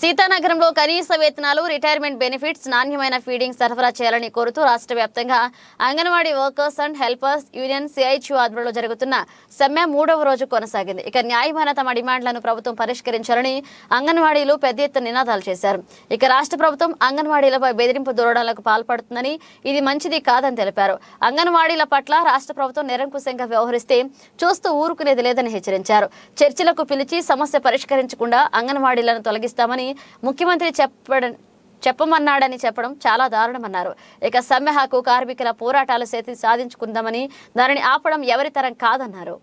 సీతానగరంలో కనీస వేతనాలు retirement benefits నాణ్యమైన ఫీడింగ్ సరఫరా చేయాలని కోరుతూ రాష్ట్ర వ్యాప్తంగా anganwadi workers and helpers union CITU ఆధ్వర్యంలో జరుగుతున్న సమ్మె మూడవ రోజు కొనసాగింది. ఇక న్యాయమైన తమ డిమాండ్లను ప్రభుత్వం పరిష్కరించాలని అంగన్వాడీలు పెద్ద ఎత్తున నినాదాలు చేశారు. ఇక రాష్ట్ర ప్రభుత్వం అంగన్వాడీలపై బెదిరింపు దూరడాలకు పాల్పడుతుందని ఇది మంచిది కాదని తెలిపారు. అంగన్వాడీల పట్ల రాష్ట్ర ప్రభుత్వం నిరంకుశంగా వ్యవహరిస్తే చూస్తూ ఊరుకునేది లేదని హెచ్చరించారు. చర్చలకు పిలిచి సమస్య పరిష్కరించకుండా అంగన్వాడీలను తొలగిస్తామని ముఖ్యమంత్రి చెప్పడం చెప్పమన్నాడని చెప్పడం చాలా దారుణమన్నారు. ఇక సమ్మె హక్కు కార్మికుల పోరాటాలు చేతి సాధించుకుందామని దానిని ఆపడం ఎవరి తరం కాదన్నారు.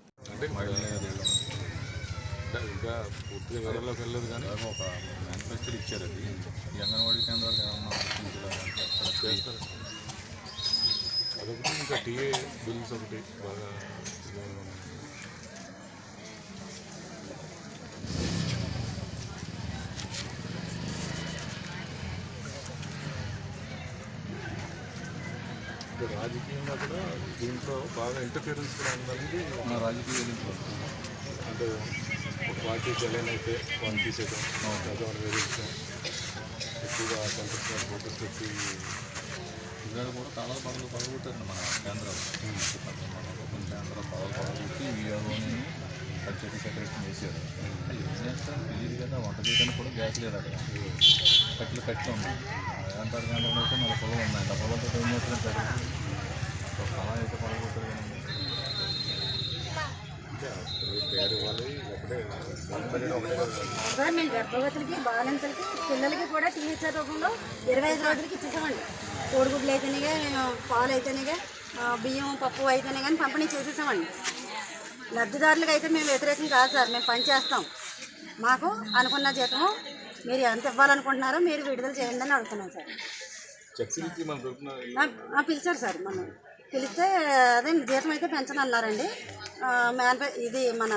ఇంకా పూర్తిగా వివరాల్లోకి వెళ్ళలేదు కానీ ఒక మేనిఫెస్టో ఇచ్చారు అది ఈ అంగన్వాడీ కేంద్రాలు ఏమన్నా వర్తించాలంటే అక్కడ చేస్తారు అదొకటి ఇంకా టీఏ బిల్స్ ఒకటి బాగా అంటే రాజకీయంగా కూడా దీంట్లో బాగా ఇంటర్ఫియరెన్స్ కూడా ఉందనేది మన రాజకీయ. అంటే ఒక పార్టీ జలైన్ అయితే వాళ్ళు తీసేయడం ప్రజలను వేధించడం ఎక్కువగా కంటెస్టెంట్ ఫోకస్ పెట్టి ఇక్కడ కూడా చాలా పనులు పగలగొట్టారండి మన కేంద్రాలు కొన్ని కేంద్రాలు పగలు పగలగొట్టి వీఆర్ఓని పంచాయతీ సెక్రటరీ చేశారు. అది ఏం చేస్తారు తెలియదు కదా వంట చేయడానికి కూడా గ్యాస్ లేదు అక్కడ కట్లు కట్లు ఉన్నాయి. అంటారు మన పొలం ఉన్నాయి ఆ పొలంతో ఏం చేస్తారు ప్రజలు అయితే పగలగొట్టారు సార్ మేము గర్భవతులకి బాలింతలకి పిల్లలకి కూడా టీహెచ్ఆర్ రూపంలో ఇరవై ఐదు రోజులకి ఇచ్చేసామండి. కోడిగుడ్లు అయితేనే పాలు అయితేనే బియ్యం పప్పు అయితేనే కానీ పంపిణీ చేసేసామండి. లబ్ధిదారులకు అయితే మేము వ్యతిరేకం కాదు సార్ మేము పని చేస్తాం. మాకు అనుకున్న జీతము మీరు ఎంత ఇవ్వాలనుకుంటున్నారో మీరు విడుదల చేయండి అని అడుగుతున్నాం సార్. పిలిచారు సార్ మనం పిలిస్తే అదే జీతం అయితే పెంచనన్నారండి ఆ, మేనిఫె ఇది మన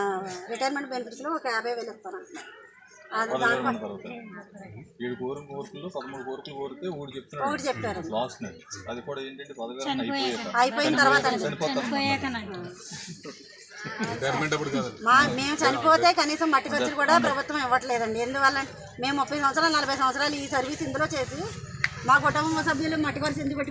రిటైర్మెంట్ బెనిఫిట్స్లో ఒక యాభై వేలు ఇస్తానంటున్నారు అది దాంట్లో ఏడు కోరిక కోరికలు పదమూడు కోరికలు కోరితే ఊడు చెప్తున్నాడు. ఒకటి చెప్పారు లాస్ట్ నైట్ అది కూడా ఏంటంటే పదవేలు అయిపోయాక. అయిపోయిన తర్వాత మేము చనిపోతే కనీసం మట్టి ఖర్చులు కూడా ప్రభుత్వం ఇవ్వట్లేదండి. ఎందువల్ల మేము ముప్పై సంవత్సరాలు నలభై సంవత్సరాలు ఈ సర్వీస్ ఇందులో చేసి మా కుటుంబ సభ్యులు మట్టి వరుస ఎందుకు